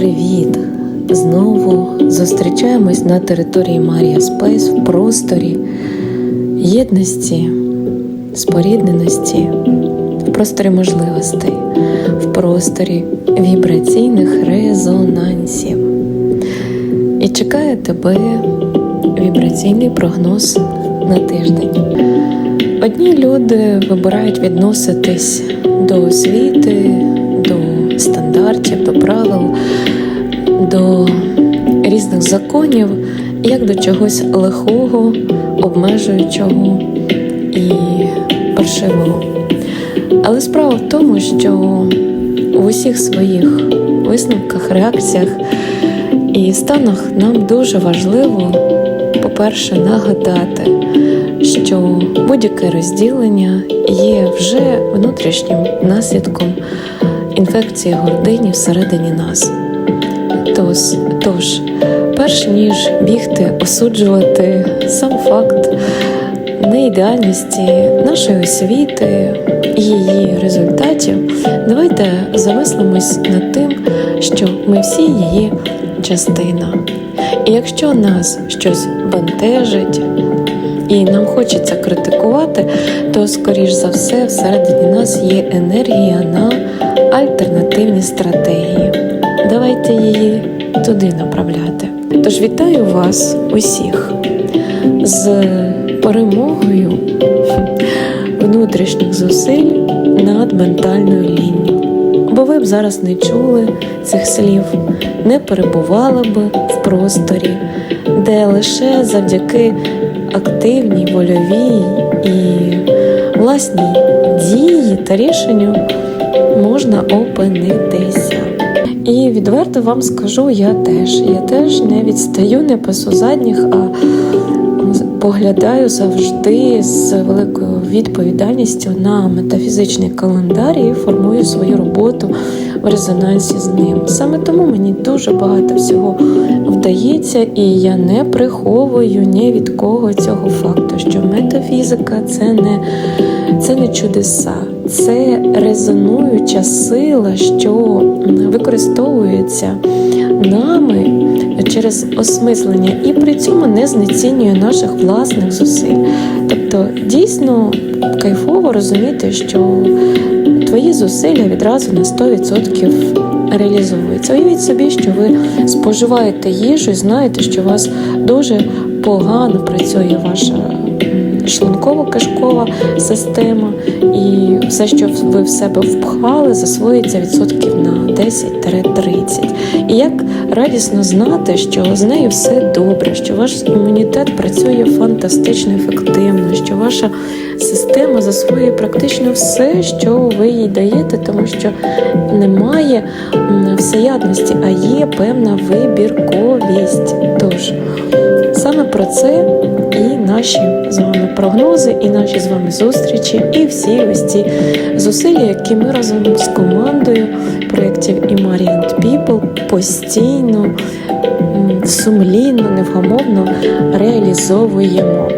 Привіт! Знову зустрічаємось на території Марія Спейс в просторі єдності, спорідненості, в просторі можливостей, в просторі вібраційних резонансів. І чекає тебе вібраційний прогноз на тиждень. Одні люди вибирають відноситись до освіти, до стандартів, до правил, до різних законів, як до чогось лихого, обмежуючого і паршивого. Але справа в тому, що в усіх своїх висновках, реакціях і станах нам дуже важливо, по-перше, нагадати, що будь-яке розділення є вже внутрішнім наслідком інфекції гордині всередині нас. Тож, перш ніж бігти, осуджувати сам факт неідеальності нашої освіти і її результатів, давайте замислимось над тим, що ми всі її частина. І якщо нас щось бентежить, і нам хочеться критикувати, то, скоріш за все, всередині нас є енергія на альтернативні стратегії. Давайте її туди направляти. Тож вітаю вас усіх з перемогою внутрішніх зусиль над ментальною лінією. Бо ви б зараз не чули цих слів, не перебували б в просторі, де лише завдяки активній, вольовій і власній дії та рішенню можна опинитися. І відверто вам скажу, я теж. Я теж не відстаю, не пасу задніх, а поглядаю завжди з великою відповідальністю на метафізичний календар і формую свою роботу в резонансі з ним. Саме тому мені дуже багато всього вдається, і я не приховую ні від кого цього факту, що метафізика це не, це не чудеса, це резонуюча сила, що використовується нами через осмислення і при цьому не знецінює наших власних зусиль. Тобто дійсно кайфово розуміти, що твої зусилля відразу на 100% реалізовуються. Уявіть собі, що ви споживаєте їжу і знаєте, що у вас дуже погано працює ваша шлунково-кишкова система, і все, що ви в себе впхали, засвоїться відсотків на 10-30. І як радісно знати, що з нею все добре, що ваш імунітет працює фантастично ефективно, що ваша система засвоює практично все, що ви їй даєте, тому що немає всеядності, а є певна вибірковість. Тож саме про це і наші з вами прогнози, і наші з вами зустрічі, і всі ось ці зусилля, які ми разом з командою проєктів Imariant People постійно, сумлінно, невгамовно реалізовуємо.